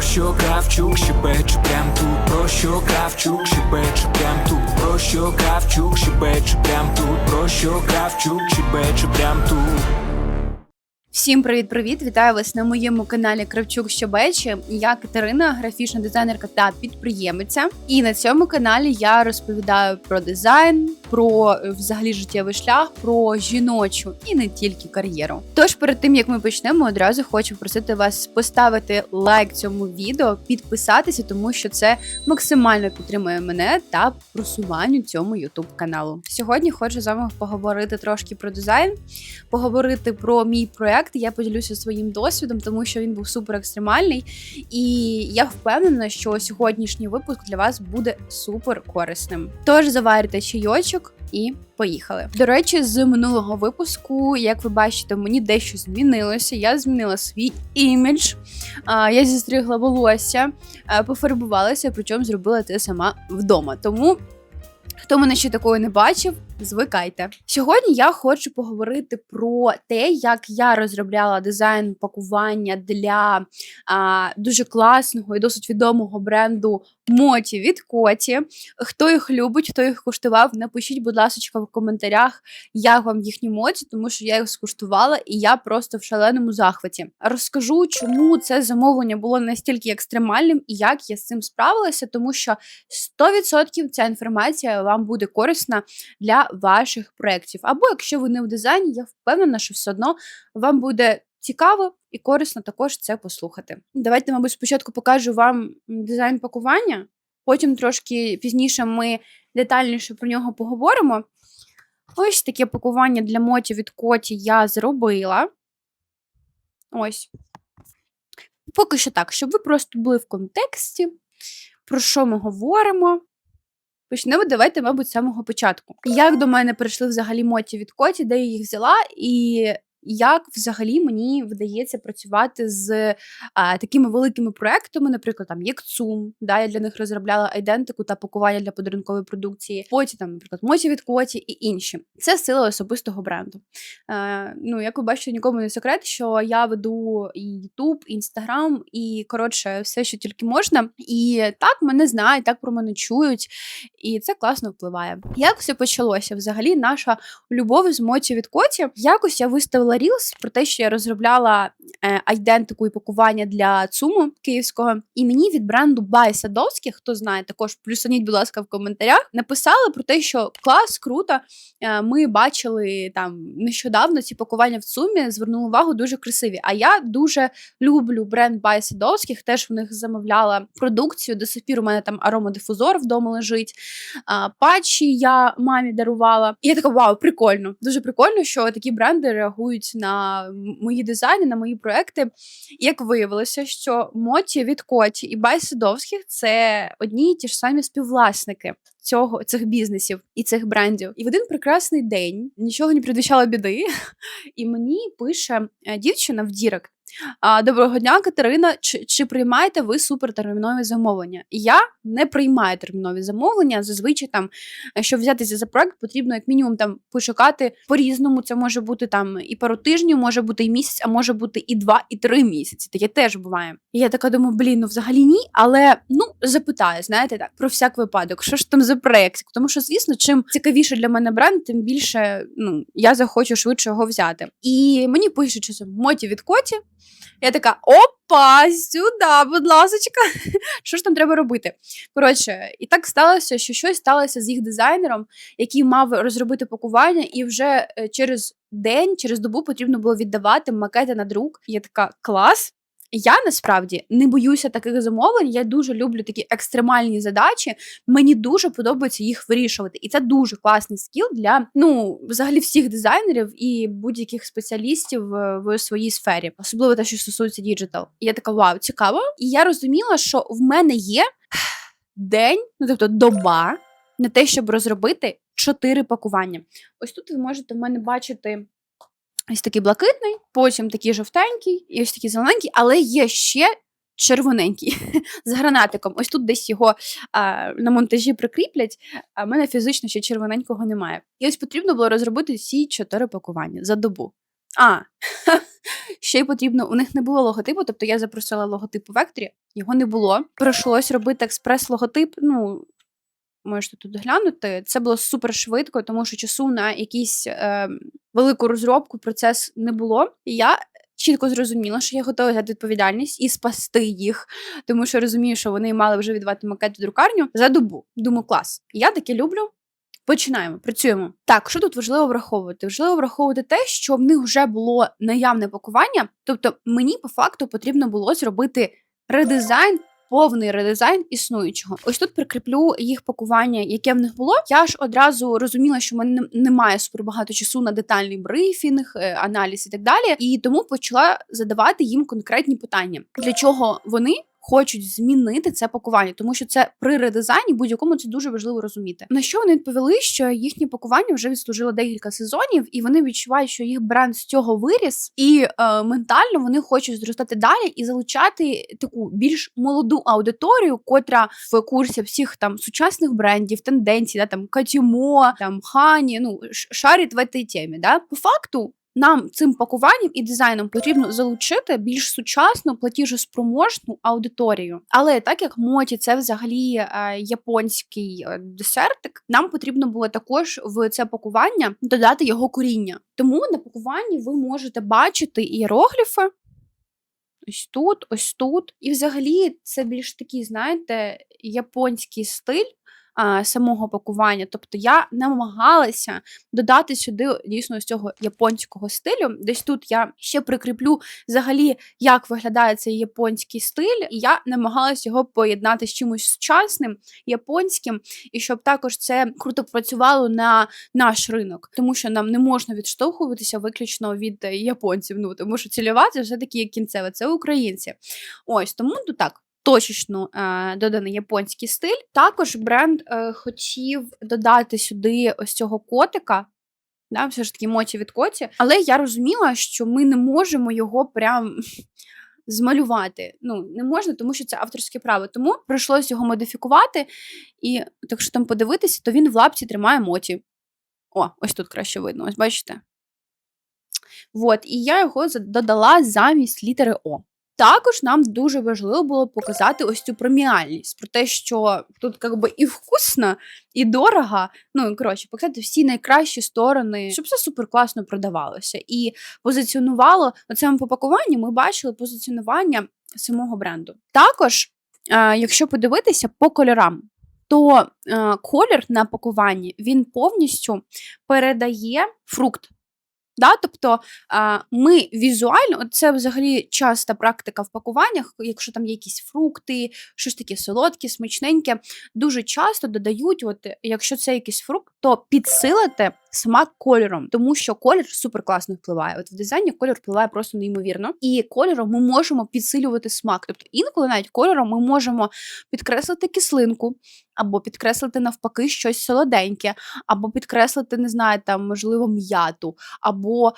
Про що Кравчук щебече прям тут, про що Кравчук щебече прям тут, про що Кравчук щебече прям тут, про що Кравчук щебече прям тут. Всім привіт-привіт! Вітаю вас на моєму каналі Кравчук Щебече. Я Катерина, графічна дизайнерка та підприємиця. І на цьому каналі я розповідаю про дизайн, про е, взагалі життєвий шлях, про жіночу і не тільки кар'єру. Тож перед тим як ми почнемо, одразу хочу просити вас поставити лайк цьому відео, підписатися, тому що це максимально підтримує мене та просуванню цьому youtube каналу. Сьогодні хочу з вами поговорити трошки про дизайн, поговорити про мій проект. Я поділюся своїм досвідом, тому що він був супер екстремальний. І я впевнена, що сьогоднішній випуск для вас буде супер корисним. Тож заварите чайочок і поїхали. До речі, з минулого випуску, як ви бачите, мені дещо змінилося. Я змінила свій імідж, я зістригла волосся, пофарбувалася, причому зробила це сама вдома. Тому. Хто мене ще такої не бачив, звикайте. Сьогодні я хочу поговорити про те, як я розробляла дизайн пакування для а, дуже класного і досить відомого бренду Моті від Коті. Хто їх любить, хто їх куштував, напишіть, будь ласка, в коментарях, як вам їхні моті, тому що я їх скуштувала і я просто в шаленому захваті. Розкажу, чому це замовлення було настільки екстремальним і як я з цим справилася, тому що 100% ця інформація вам буде корисна для ваших проєктів. Або якщо ви не в дизайні, я впевнена, що все одно вам буде цікаво і корисно також це послухати. Давайте, мабуть, спочатку покажу вам дизайн пакування, потім трошки пізніше ми детальніше про нього поговоримо. Ось таке пакування для моті від коті я зробила. Ось. Поки що так, щоб ви просто були в контексті, про що ми говоримо. Почнемо, давайте, мабуть, з самого початку. Як до мене прийшли взагалі моті від коті, де я їх взяла, і як взагалі мені вдається працювати з а, такими великими проектами, наприклад, там як ЦУМ, да, я для них розробляла айдентику та пакування для подарункової продукції, потім там, наприклад, моті від коті і інші. Це сила особистого бренду. Е, ну, як ви бачите, нікому не секрет, що я веду і YouTube, і Instagram, і коротше, все, що тільки можна. І так мене знають, так про мене чують, і це класно впливає. Як все почалося? Взагалі, наша любов з моті від коті. Якось я виставила рілс про те, що я розробляла е, айдентику і пакування для ЦУМу київського. І мені від бренду Бай Садовський, хто знає, також плюсаніть, будь ласка, в коментарях, написали про те, що клас, круто. Е, Ми бачили там нещодавно ці пакування в ЦУМі, звернули увагу дуже красиві. А я дуже люблю бренд Бай Садовських. Теж в них замовляла продукцію. До сих пір у мене там аромадифузор вдома лежить. Патчі я мамі дарувала. І я така, вау, прикольно. Дуже прикольно, що такі бренди реагують на мої дизайни, на мої проекти. І як виявилося, що Моті від Коті і Бай Сидовських це одні і ті ж самі співвласники. Цього цих бізнесів і цих брендів, і в один прекрасний день нічого не предвіщало біди, і мені пише е, дівчина в Дірект. Доброго дня, Катерина. Чи, чи приймаєте ви супертермінові замовлення? Я не приймаю термінові замовлення. Зазвичай там, щоб взятися за проект, потрібно як мінімум там пошукати по-різному. Це може бути там і пару тижнів, може бути і місяць, а може бути і два, і три місяці. Таке теж буває. І я така думаю, блін, ну взагалі ні, але ну запитаю, знаєте, так про всяк випадок, що ж там за проект? Тому що, звісно, чим цікавіше для мене бренд, тим більше ну я захочу швидше його взяти. І мені пишуть, це моті від коті. Я така: опа, сюди, будь ласочка, що ж там треба робити? Коротше, і так сталося, що щось сталося з їх дизайнером, який мав розробити пакування, і вже е, через день, через добу потрібно було віддавати макети на друк. Я така клас. Я насправді не боюся таких замовлень. Я дуже люблю такі екстремальні задачі. Мені дуже подобається їх вирішувати, і це дуже класний скіл для ну взагалі всіх дизайнерів і будь-яких спеціалістів е, в своїй сфері, особливо те, що стосується діджитал. Я така вау, цікаво. І я розуміла, що в мене є день, ну тобто доба, на те, щоб розробити чотири пакування. Ось тут ви можете в мене бачити. Ось такий блакитний, потім такий жовтенький, і ось такий зелененький, але є ще червоненький з гранатиком. Ось тут десь його а, на монтажі прикріплять, а в мене фізично ще червоненького немає. І ось потрібно було розробити всі чотири пакування за добу. А, ще й потрібно, у них не було логотипу, тобто я запросила логотип у векторі, його не було. Прийшлось робити експрес-логотип. Ну, можете тут глянути. Це було супер швидко, тому що часу на якісь е, велику розробку процес не було. І я чітко зрозуміла, що я готова взяти відповідальність і спасти їх, тому що розумію, що вони мали вже віддавати макет в друкарню за добу. Думаю, клас. Я таке люблю. Починаємо, працюємо. Так, що тут важливо враховувати? Важливо враховувати те, що в них вже було наявне пакування. Тобто, мені по факту потрібно було зробити редизайн. Повний редизайн існуючого. Ось тут прикріплю їх пакування, яке в них було. Я ж одразу розуміла, що в мене немає супер багато часу на детальний брифінг, е, аналіз і так далі. І тому почала задавати їм конкретні питання, для чого вони хочуть змінити це пакування, тому що це при редизайні будь-якому це дуже важливо розуміти. На що вони відповіли, що їхнє пакування вже відслужило декілька сезонів, і вони відчувають, що їх бренд з цього виріс, і е, ментально вони хочуть зростати далі і залучати таку більш молоду аудиторію, котра в курсі всіх там сучасних брендів, тенденцій, да, там Катюмо, там Хані, ну шарить в цій темі. Да? По факту. Нам цим пакуванням і дизайном потрібно залучити більш сучасну платіжоспроможну аудиторію. Але так як моті це взагалі е, японський е, десертик, нам потрібно було також в це пакування додати його коріння. Тому на пакуванні ви можете бачити іерогліфи. Ось тут, ось тут. І взагалі це більш такий, знаєте, японський стиль самого пакування. Тобто я намагалася додати сюди дійсно з цього японського стилю. Десь тут я ще прикріплю взагалі, як виглядає цей японський стиль, і я намагалася його поєднати з чимось сучасним, японським, і щоб також це круто працювало на наш ринок, тому що нам не можна відштовхуватися виключно від е, японців. Ну тому що цільова це все таки кінцеве, це українці. Ось тому тут так. Точечно е, доданий японський стиль. Також бренд е, хотів додати сюди ось цього котика. Да, все ж таки моті від коті. Але я розуміла, що ми не можемо його прям змалювати. Ну, не можна, тому що це авторське право. Тому прийшлось його модифікувати. І якщо там подивитися, то він в лапці тримає моті. О, ось тут краще видно, ось бачите. От, і я його додала замість літери О. Також нам дуже важливо було показати ось цю преміальність про те, що тут як би і вкусно, і дорого. Ну коротше, показати всі найкращі сторони, щоб все супер класно продавалося. І позиціонувало на цьому попакуванні. Ми бачили позиціонування самого бренду. Також, е, якщо подивитися по кольорам, то е, колір на пакуванні він повністю передає фрукт. Да? Тобто ми візуально, це взагалі часта практика в пакуваннях, якщо там є якісь фрукти, щось таке солодке, смачненьке, дуже часто додають, от, якщо це якийсь фрукт, то підсилити смак кольором, тому що колір супер класно впливає. От в дизайні колір впливає просто неймовірно. І кольором ми можемо підсилювати смак. Тобто інколи навіть кольором ми можемо підкреслити кислинку, або підкреслити навпаки щось солоденьке, або підкреслити, не знаю, там можливо м'яту, або е,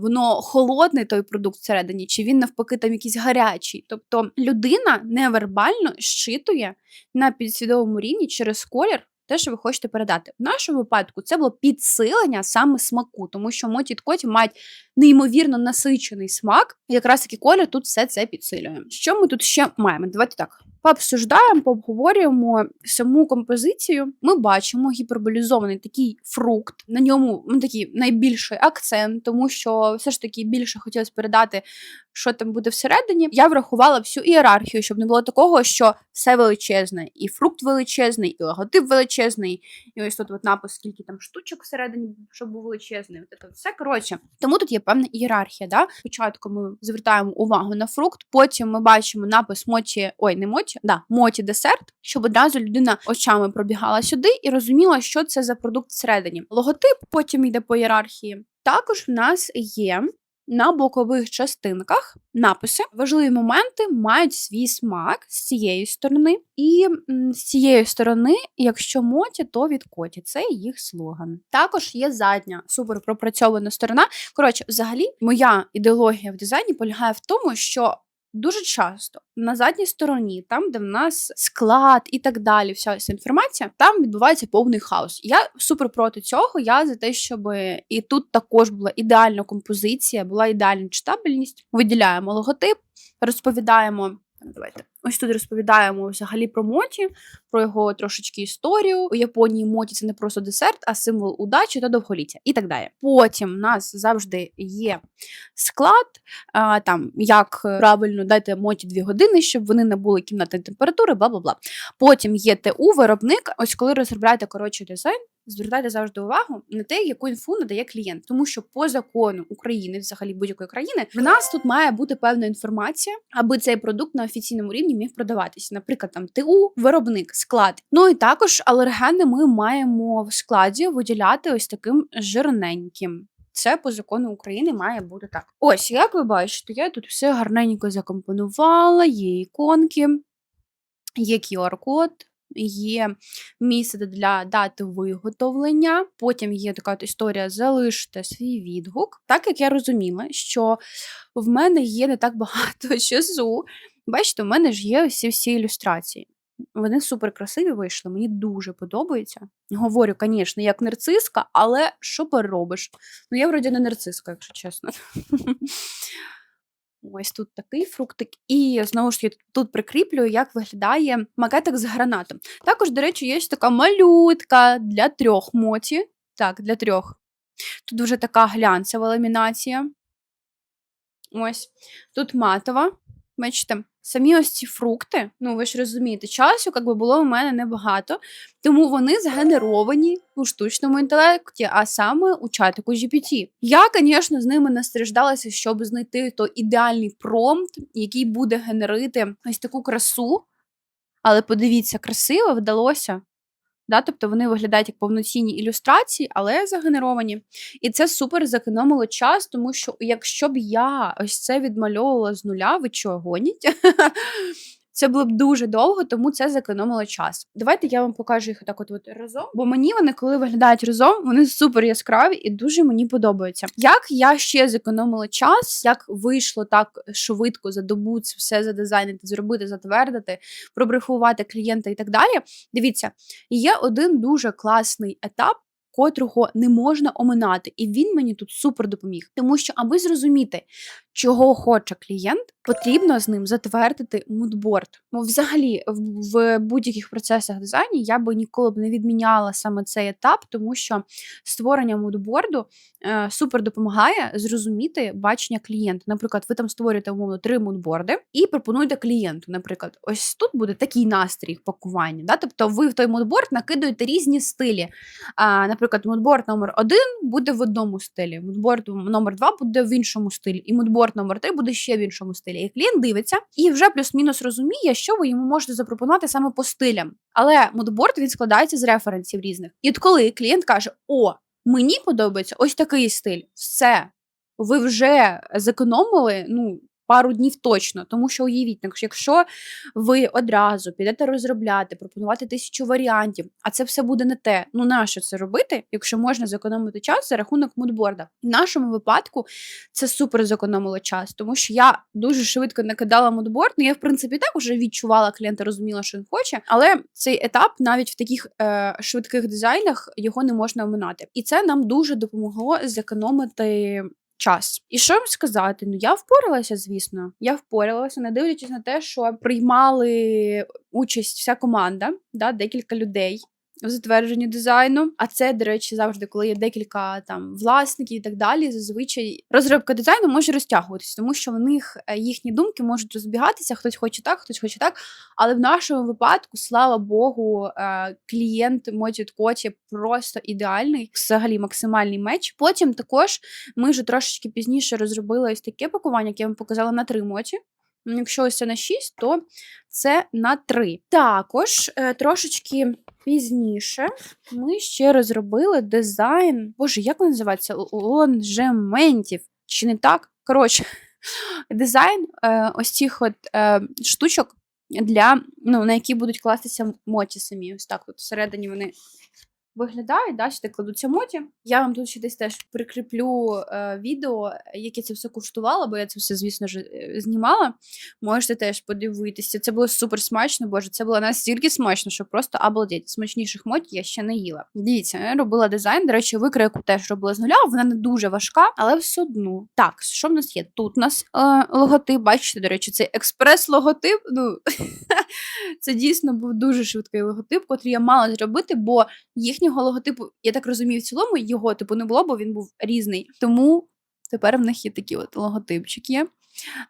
воно холодний той продукт всередині, чи він навпаки там якийсь гарячий. Тобто людина невербально щитує на підсвідомому рівні через колір. Те, що ви хочете передати. В нашому випадку це було підсилення саме смаку, тому що моті коті мають неймовірно насичений смак, якраз таки колір тут все це підсилює. Що ми тут ще маємо? Давайте так. Пообсуждаємо, пообговорюємо саму композицію. Ми бачимо гіперболізований такий фрукт. На ньому ну, такий найбільший акцент, тому що все ж таки більше хотілося передати, що там буде всередині. Я врахувала всю ієрархію, щоб не було такого, що все величезне, і фрукт величезний, і логотип величезний, і ось тут от напис, скільки там штучок всередині, щоб був величезний. От це все коротше. Тому тут є певна ієрархія. Да? Спочатку ми звертаємо увагу на фрукт, потім ми бачимо напис моті, ой, не моті, да, моті десерт, щоб одразу людина очами пробігала сюди і розуміла, що це за продукт всередині. Логотип потім йде по ієрархії. Також в нас є на бокових частинках написи. Важливі моменти мають свій смак з цієї сторони, і з цієї сторони, якщо моті, то від коті. Це їх слоган. Також є задня супер пропрацьована сторона. Коротше, взагалі, моя ідеологія в дизайні полягає в тому, що. Дуже часто на задній стороні, там, де в нас склад і так далі, вся ця інформація, там відбувається повний хаос. Я супер проти цього. Я за те, щоб і тут також була ідеальна композиція, була ідеальна читабельність. Виділяємо логотип, розповідаємо Давайте. Ось тут розповідаємо взагалі про моті, про його трошечки історію. У Японії моті це не просто десерт, а символ удачі та довголіття і так далі. Потім в нас завжди є склад, а, там як правильно дайте моті 2 години, щоб вони не були кімнатної температури, бла бла бла. Потім є ТУ, виробник. Ось коли розробляєте коротше дизайн. Звертайте завжди увагу на те, яку інфу надає клієнт, тому що по закону України, взагалі будь-якої країни, в нас тут має бути певна інформація, аби цей продукт на офіційному рівні міг продаватися. Наприклад, там ТУ, виробник, склад. Ну і також алергени ми маємо в складі виділяти ось таким жирненьким. Це по закону України має бути так. Ось, як ви бачите, я тут все гарненько закомпонувала, є іконки, є QR-код, є місце для дати виготовлення. Потім є така історія залиште свій відгук. Так як я розуміла, що в мене є не так багато часу. Бачите, у мене ж є всі всі ілюстрації. Вони супер красиві вийшли, мені дуже подобається. Говорю, звісно, як нарциска, але що поробиш? Ну, я вроді не нарциска, якщо чесно. Ось тут такий фруктик. І знову ж таки тут прикріплюю, як виглядає макетик з гранатом. Також, до речі, є така малютка для трьох моті. Так, для трьох. Тут вже така глянцева ламінація. Ось. Тут матова. Бачите, самі ось ці фрукти, ну ви ж розумієте, часу якби було у мене небагато, тому вони згенеровані у штучному інтелекті, а саме у чатику GPT. Я, звісно, з ними настраждалася, щоб знайти той ідеальний промпт, який буде генерити ось таку красу. Але подивіться, красиво вдалося. Да, тобто вони виглядають як повноцінні ілюстрації, але загенеровані. І це супер зекономило час, тому що якщо б я ось це відмальовувала з нуля, ви чого гоніть? Це було б дуже довго, тому це зекономило час. Давайте я вам покажу їх отак от, от разом. Бо мені вони, коли виглядають разом, вони супер яскраві і дуже мені подобаються. Як я ще зекономила час, як вийшло так швидко за добу це все задизайнити, зробити, затвердити, пробрехувати клієнта і так далі. Дивіться, є один дуже класний етап. Котрого не можна оминати, і він мені тут супер допоміг. Тому що, аби зрозуміти, чого хоче клієнт, потрібно з ним затвердити мудборд. Ну, взагалі, в, будь-яких процесах дизайну я би ніколи б не відміняла саме цей етап, тому що створення мудборду е, супер допомагає зрозуміти бачення клієнта. Наприклад, ви там створюєте умовно три мудборди і пропонуєте клієнту. Наприклад, ось тут буде такий настрій пакування. Да? Тобто, ви в той мудборд накидуєте різні стилі. А, Наприклад, мудборд номер один буде в одному стилі, мудборд номер два буде в іншому стилі, і мудборд номер три буде ще в іншому стилі. І клієнт дивиться і вже плюс-мінус розуміє, що ви йому можете запропонувати саме по стилям. Але мудборд він складається з референсів різних. І от коли клієнт каже: О, мені подобається ось такий стиль, все, ви вже зекономили, ну. Пару днів точно, тому що уявіть, якщо ви одразу підете розробляти, пропонувати тисячу варіантів, а це все буде не те. Ну нащо це робити, якщо можна зекономити час за рахунок мудборда? В нашому випадку це супер зекономило час, тому що я дуже швидко накидала мудборд. Ну я в принципі так вже відчувала клієнта, розуміла, що він хоче, але цей етап навіть в таких е, швидких дизайнах його не можна оминати, і це нам дуже допомогло зекономити час. І що вам сказати? Ну я впоралася, звісно. Я впоралася, не дивлячись на те, що приймали участь вся команда, да, декілька людей. В затвердженні дизайну, а це, до речі, завжди, коли є декілька там власників і так далі. Зазвичай розробка дизайну може розтягуватися, тому що в них е, їхні думки можуть розбігатися. Хтось хоче так, хтось хоче так. Але в нашому випадку, слава Богу, е, клієнт Motit Коті просто ідеальний, взагалі максимальний меч. Потім також ми вже трошечки пізніше розробили ось таке пакування, яке я вам показала на три моті. Якщо ось це на 6, то це на 3. Також е, трошечки пізніше ми ще розробили дизайн. Боже, як він називається? Лонжементів. Чи не так? Коротше, дизайн е, ось цих от е, штучок, для, ну, на які будуть кластися моті самі. Ось так от всередині вони виглядають. Да, сюди кладуться моті. Я вам тут ще десь теж прикріплю е, відео, яке це все коштувало, бо я це все, звісно ж, е, знімала. Можете теж подивитися. Це було супер смачно, боже, це було настільки смачно, що просто обалдеть. Смачніших моті я ще не їла. Дивіться, я робила дизайн. До речі, викройку теж робила з нуля. Вона не дуже важка, але все одно. Так, що в нас є? Тут у нас е, логотип. Бачите, до речі, цей експрес-логотип. Ну це дійсно був дуже швидкий логотип, котрий я мала зробити, бо їхнього логотипу, я так розумію, в цілому його типу не було, бо він був різний. Тому тепер в них є такі от логотипчики.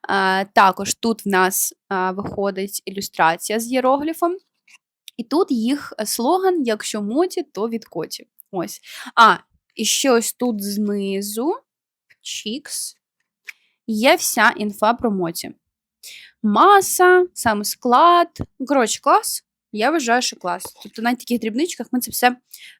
А, також тут в нас а, виходить ілюстрація з єрогліфом. І тут їх слоган: якщо моті, то від коті. Ось. А, і ще ось тут знизу Чікс. Є вся інфа про моті. Маса, сам склад. Коротше, клас. Я вважаю, що клас. Тобто на таких дрібничках ми це все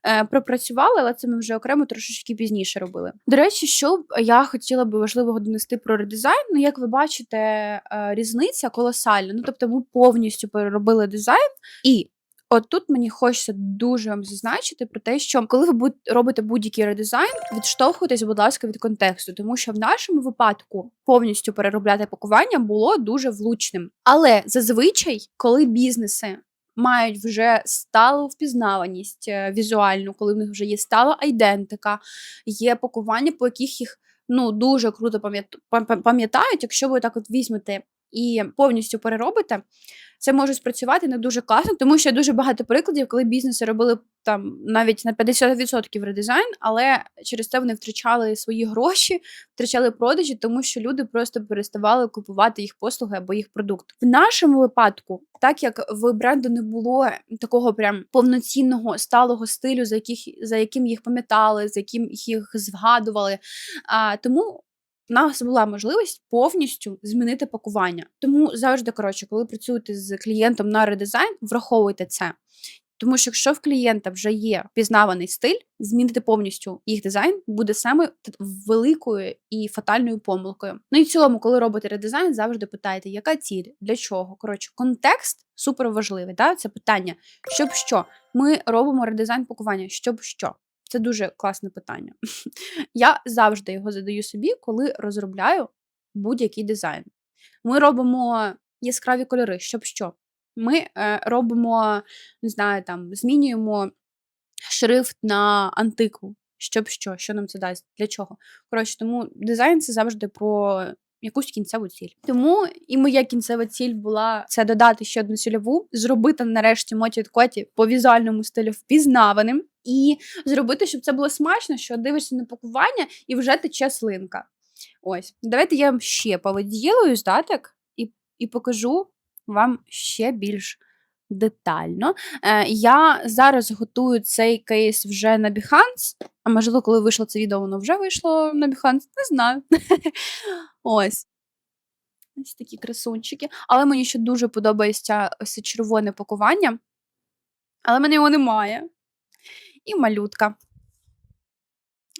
е, пропрацювали, але це ми вже окремо трошечки пізніше робили. До речі, що я хотіла би важливого донести про редизайн. Ну, як ви бачите, е, різниця колосальна. Ну, тобто, ми повністю переробили дизайн і. От тут мені хочеться дуже вам зазначити про те, що коли ви робите будь-який редизайн, відштовхуйтесь, будь ласка, від контексту, тому що в нашому випадку повністю переробляти пакування було дуже влучним. Але зазвичай, коли бізнеси мають вже сталу впізнаваність е, візуальну, коли в них вже є стала айдентика, є пакування, по яких їх ну дуже круто пам'ят- пам'ятають, якщо ви так от візьмете і повністю переробите. Це може спрацювати не дуже класно, тому що дуже багато прикладів, коли бізнеси робили там навіть на 50% редизайн, але через це вони втрачали свої гроші, втрачали продажі, тому що люди просто переставали купувати їх послуги або їх продукт. В нашому випадку, так як в бренду не було такого прям повноцінного сталого стилю, за яких за яким їх пам'ятали, за яким їх згадували. А, тому у нас була можливість повністю змінити пакування. Тому завжди, коротше, коли працюєте з клієнтом на редизайн, враховуйте це. Тому що якщо в клієнта вже є впізнаваний стиль, змінити повністю їх дизайн буде саме великою і фатальною помилкою. Ну і в цілому, коли робите редизайн, завжди питайте, яка ціль, для чого. Коротше, контекст супер важливий. Да? Це питання, щоб що. Ми робимо редизайн пакування, щоб що. Це дуже класне питання. Я завжди його задаю собі, коли розробляю будь-який дизайн. Ми робимо яскраві кольори, щоб що. Ми е, робимо, не знаю, там, змінюємо шрифт на антикву, щоб що, що нам це дасть, для чого. Коротше, тому дизайн це завжди про якусь кінцеву ціль. Тому і моя кінцева ціль була це додати ще одну цільову, зробити нарешті моті коті по візуальному стилю впізнаваним, і зробити, щоб це було смачно, що дивишся на пакування і вже тече слинка. Ось, давайте я вам ще поводілою здаток і, і покажу вам ще більш детально. Е, я зараз готую цей кейс вже на Behance, а можливо, коли вийшло це відео, воно вже вийшло на Behance, не знаю. Ось. Ось такі красунчики. Але мені ще дуже подобається це червоне пакування. Але мене його немає. І малютка.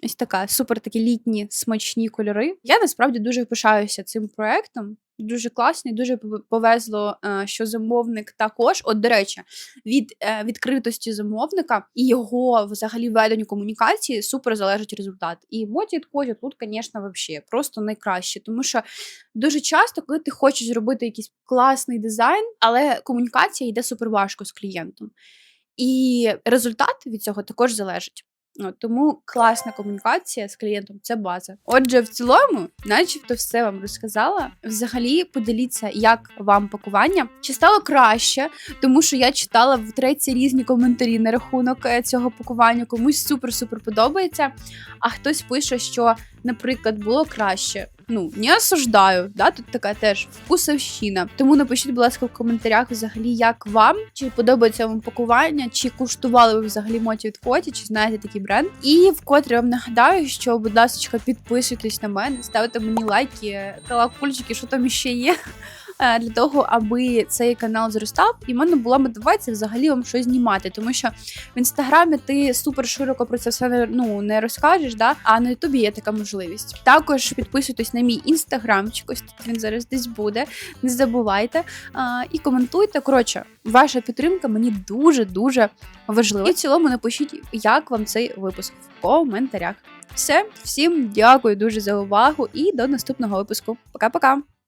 Ось така супер такі літні смачні кольори. Я насправді дуже пишаюся цим проектом. Дуже класний, дуже пов- повезло, е, що замовник також. От, до речі, від е, відкритості замовника і його взагалі веденню комунікації супер залежить результат. І моті Коті тут, звісно, вообще просто найкраще. Тому що дуже часто, коли ти хочеш зробити якийсь класний дизайн, але комунікація йде супер важко з клієнтом. І результат від цього також залежить. От, тому класна комунікація з клієнтом це база. Отже, в цілому, начебто, все вам розказала. Взагалі, поділіться, як вам пакування. Чи стало краще, тому що я читала в треці різні коментарі на рахунок е, цього пакування. Комусь супер-супер подобається. А хтось пише, що, наприклад, було краще. Ну, не осуждаю, да, тут така теж вкусовщина. Тому напишіть, будь ласка, в коментарях взагалі, як вам, чи подобається вам пакування, чи куштували ви взагалі моті від Коті, чи знаєте такий бренд. І вкотре вам нагадаю, що, будь ласка, підписуйтесь на мене, ставте мені лайки, колокольчики, що там ще є. Е, для того, аби цей канал зростав, і в мене була мотивація взагалі вам щось знімати, тому що в інстаграмі ти супер широко про це все ну, не розкажеш, да? а на Ютубі є така можливість. Також підписуйтесь на мій інстаграмчик, ось тут він зараз десь буде. Не забувайте а, і коментуйте. Коротше, ваша підтримка мені дуже дуже важлива. І в цілому напишіть, як вам цей випуск в коментарях. Все, всім дякую дуже за увагу і до наступного випуску. Пока-пока!